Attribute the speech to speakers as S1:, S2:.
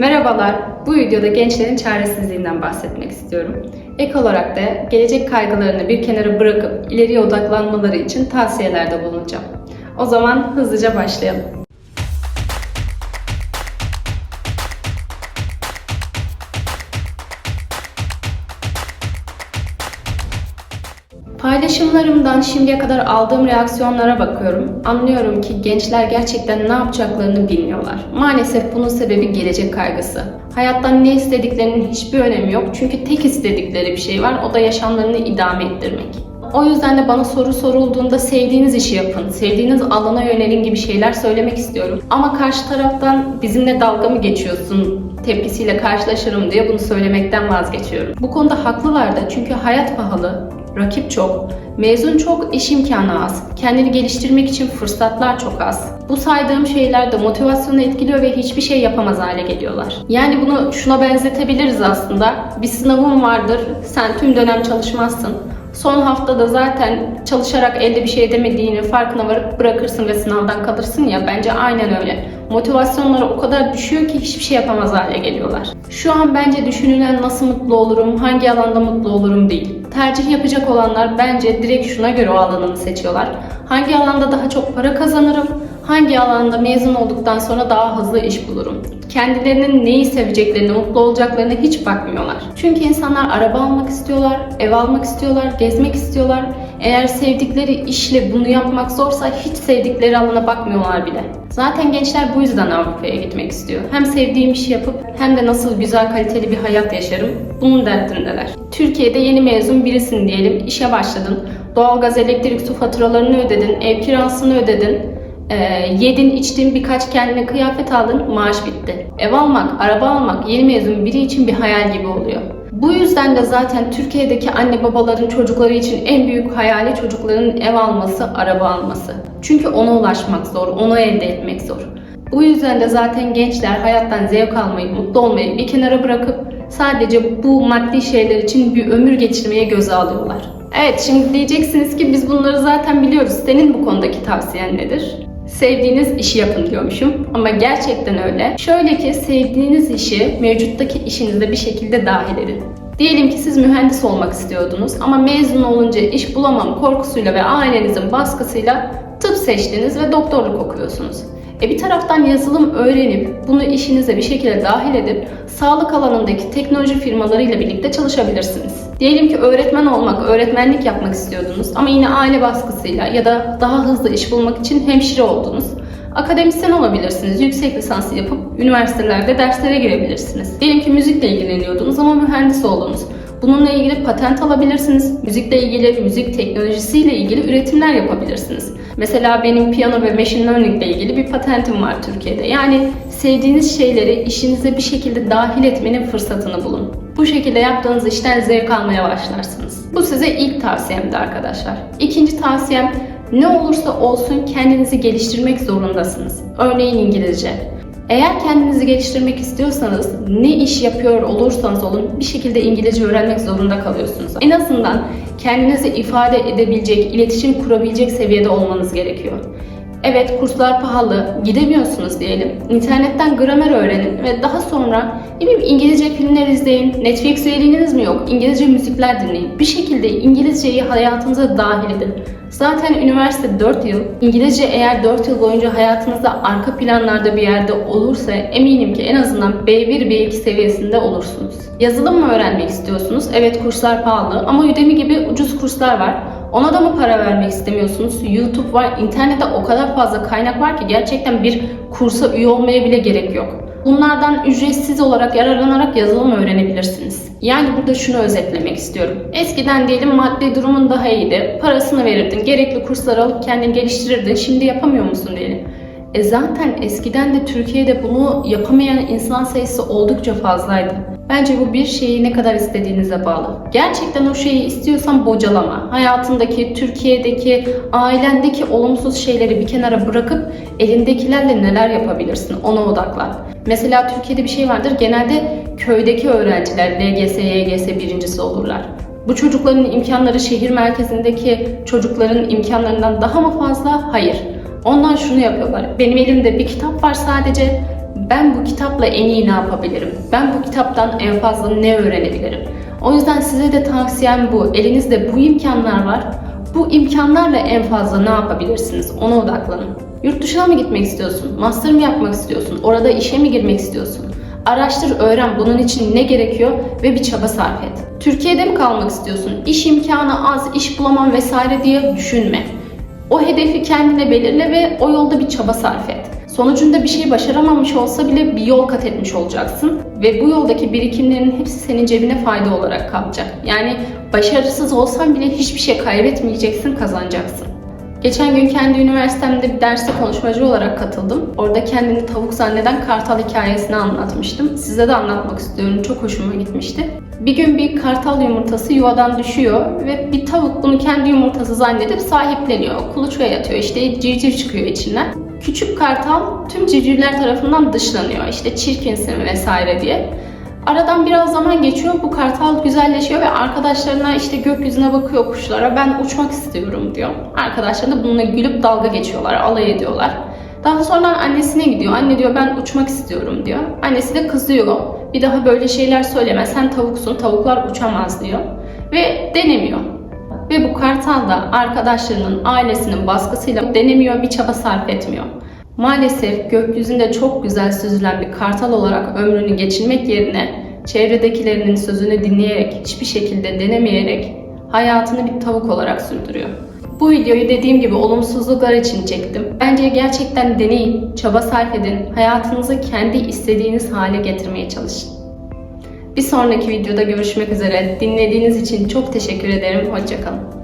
S1: Merhabalar, bu videoda gençlerin çaresizliğinden bahsetmek istiyorum. Ek olarak da gelecek kaygılarını bir kenara bırakıp ileriye odaklanmaları için tavsiyelerde bulunacağım. O zaman hızlıca başlayalım. Paylaşımlarımdan şimdiye kadar aldığım reaksiyonlara bakıyorum. Anlıyorum ki gençler gerçekten ne yapacaklarını bilmiyorlar. Maalesef bunun sebebi gelecek kaygısı. Hayattan ne istediklerinin hiçbir önemi yok. Çünkü tek istedikleri bir şey var. O da yaşamlarını idame ettirmek. O yüzden de bana soru sorulduğunda sevdiğiniz işi yapın, sevdiğiniz alana yönelin gibi şeyler söylemek istiyorum. Ama karşı taraftan bizimle dalga mı geçiyorsun tepkisiyle karşılaşırım diye bunu söylemekten vazgeçiyorum. Bu konuda haklılar da çünkü hayat pahalı, rakip çok, mezun çok, iş imkanı az, kendini geliştirmek için fırsatlar çok az. Bu saydığım şeyler de motivasyonu etkiliyor ve hiçbir şey yapamaz hale geliyorlar. Yani bunu şuna benzetebiliriz aslında. Bir sınavın vardır, sen tüm dönem çalışmazsın. Son haftada zaten çalışarak elde bir şey edemediğini farkına varıp bırakırsın ve sınavdan kalırsın ya bence aynen öyle. Motivasyonları o kadar düşüyor ki hiçbir şey yapamaz hale geliyorlar. Şu an bence düşünülen nasıl mutlu olurum, hangi alanda mutlu olurum değil. Tercih yapacak olanlar bence direkt şuna göre o alanını seçiyorlar. Hangi alanda daha çok para kazanırım, hangi alanda mezun olduktan sonra daha hızlı iş bulurum. Kendilerinin neyi seveceklerini, mutlu olacaklarını hiç bakmıyorlar. Çünkü insanlar araba almak istiyorlar, ev almak istiyorlar, gezmek istiyorlar. Eğer sevdikleri işle bunu yapmak zorsa hiç sevdikleri alana bakmıyorlar bile. Zaten gençler bu yüzden Avrupa'ya gitmek istiyor. Hem sevdiğim işi yapıp hem de nasıl güzel kaliteli bir hayat yaşarım bunun derdindeler. Türkiye'de yeni mezun birisin diyelim, işe başladın. Doğalgaz, elektrik, su faturalarını ödedin, ev kirasını ödedin. Ee, yedin, içtin, birkaç kendine kıyafet aldın, maaş bitti. Ev almak, araba almak yeni mezun biri için bir hayal gibi oluyor. Bu yüzden de zaten Türkiye'deki anne babaların çocukları için en büyük hayali çocukların ev alması, araba alması. Çünkü ona ulaşmak zor, onu elde etmek zor. Bu yüzden de zaten gençler hayattan zevk almayı, mutlu olmayı bir kenara bırakıp sadece bu maddi şeyler için bir ömür geçirmeye göze alıyorlar. Evet şimdi diyeceksiniz ki biz bunları zaten biliyoruz. Senin bu konudaki tavsiyen nedir? Sevdiğiniz işi yapın diyormuşum ama gerçekten öyle. Şöyle ki sevdiğiniz işi mevcuttaki işinize bir şekilde dahil edin. Diyelim ki siz mühendis olmak istiyordunuz ama mezun olunca iş bulamam korkusuyla ve ailenizin baskısıyla tıp seçtiniz ve doktorluk okuyorsunuz. E bir taraftan yazılım öğrenip bunu işinize bir şekilde dahil edip sağlık alanındaki teknoloji firmalarıyla birlikte çalışabilirsiniz. Diyelim ki öğretmen olmak, öğretmenlik yapmak istiyordunuz ama yine aile baskısıyla ya da daha hızlı iş bulmak için hemşire oldunuz. Akademisyen olabilirsiniz, yüksek lisans yapıp üniversitelerde derslere girebilirsiniz. Diyelim ki müzikle ilgileniyordunuz ama mühendis oldunuz. Bununla ilgili patent alabilirsiniz. Müzikle ilgili, müzik teknolojisiyle ilgili üretimler yapabilirsiniz. Mesela benim piyano ve machine learning ile ilgili bir patentim var Türkiye'de. Yani sevdiğiniz şeyleri işinize bir şekilde dahil etmenin fırsatını bulun. Bu şekilde yaptığınız işten zevk almaya başlarsınız. Bu size ilk tavsiyemdi arkadaşlar. İkinci tavsiyem ne olursa olsun kendinizi geliştirmek zorundasınız. Örneğin İngilizce. Eğer kendinizi geliştirmek istiyorsanız ne iş yapıyor olursanız olun bir şekilde İngilizce öğrenmek zorunda kalıyorsunuz. En azından kendinizi ifade edebilecek, iletişim kurabilecek seviyede olmanız gerekiyor. Evet kurslar pahalı, gidemiyorsunuz diyelim. İnternetten gramer öğrenin ve daha sonra ne bileyim İngilizce filmler izleyin. Netflix üyeliğiniz mi yok? İngilizce müzikler dinleyin. Bir şekilde İngilizceyi hayatınıza dahil edin. Zaten üniversite 4 yıl. İngilizce eğer 4 yıl boyunca hayatınızda arka planlarda bir yerde olursa eminim ki en azından B1 B2 seviyesinde olursunuz. Yazılım mı öğrenmek istiyorsunuz? Evet kurslar pahalı ama Udemy gibi ucuz kurslar var. Ona da mı para vermek istemiyorsunuz? YouTube var, internette o kadar fazla kaynak var ki gerçekten bir kursa üye olmaya bile gerek yok. Bunlardan ücretsiz olarak yararlanarak yazılım öğrenebilirsiniz. Yani burada şunu özetlemek istiyorum. Eskiden diyelim maddi durumun daha iyiydi. Parasını verirdin, gerekli kursları alıp kendini geliştirirdin. Şimdi yapamıyor musun diyelim. E zaten eskiden de Türkiye'de bunu yapamayan insan sayısı oldukça fazlaydı. Bence bu bir şeyi ne kadar istediğinize bağlı. Gerçekten o şeyi istiyorsan bocalama. Hayatındaki, Türkiye'deki, ailendeki olumsuz şeyleri bir kenara bırakıp elindekilerle neler yapabilirsin ona odaklan. Mesela Türkiye'de bir şey vardır. Genelde köydeki öğrenciler LGS, YGS birincisi olurlar. Bu çocukların imkanları şehir merkezindeki çocukların imkanlarından daha mı fazla? Hayır. Onlar şunu yapıyorlar. Benim elimde bir kitap var sadece. Ben bu kitapla en iyi ne yapabilirim? Ben bu kitaptan en fazla ne öğrenebilirim? O yüzden size de tavsiyem bu. Elinizde bu imkanlar var. Bu imkanlarla en fazla ne yapabilirsiniz? Ona odaklanın. Yurt dışına mı gitmek istiyorsun? Master mı yapmak istiyorsun? Orada işe mi girmek istiyorsun? Araştır, öğren bunun için ne gerekiyor ve bir çaba sarf et. Türkiye'de mi kalmak istiyorsun? İş imkanı az, iş bulamam vesaire diye düşünme. O hedefi kendine belirle ve o yolda bir çaba sarf et. Sonucunda bir şey başaramamış olsa bile bir yol kat etmiş olacaksın ve bu yoldaki birikimlerin hepsi senin cebine fayda olarak kalacak. Yani başarısız olsan bile hiçbir şey kaybetmeyeceksin, kazanacaksın. Geçen gün kendi üniversitemde bir derse konuşmacı olarak katıldım. Orada kendini tavuk zanneden kartal hikayesini anlatmıştım. Size de anlatmak istiyorum. Çok hoşuma gitmişti. Bir gün bir kartal yumurtası yuvadan düşüyor ve bir tavuk bunu kendi yumurtası zannedip sahipleniyor. Kuluçkaya yatıyor işte civciv çıkıyor içinden. Küçük kartal tüm civcivler tarafından dışlanıyor. İşte çirkinsin vesaire diye. Aradan biraz zaman geçiyor. Bu kartal güzelleşiyor ve arkadaşlarına işte gökyüzüne bakıyor kuşlara. Ben uçmak istiyorum diyor. Arkadaşlar da bununla gülüp dalga geçiyorlar, alay ediyorlar. Daha sonra annesine gidiyor. Anne diyor ben uçmak istiyorum diyor. Annesi de kızıyor. Bir daha böyle şeyler söyleme. Sen tavuksun. Tavuklar uçamaz diyor. Ve denemiyor. Ve bu kartal da arkadaşlarının, ailesinin baskısıyla denemiyor, bir çaba sarf etmiyor. Maalesef gökyüzünde çok güzel süzülen bir kartal olarak ömrünü geçirmek yerine çevredekilerinin sözünü dinleyerek, hiçbir şekilde denemeyerek hayatını bir tavuk olarak sürdürüyor. Bu videoyu dediğim gibi olumsuzluklar için çektim. Bence gerçekten deneyin, çaba sarf edin, hayatınızı kendi istediğiniz hale getirmeye çalışın. Bir sonraki videoda görüşmek üzere. Dinlediğiniz için çok teşekkür ederim. Hoşçakalın.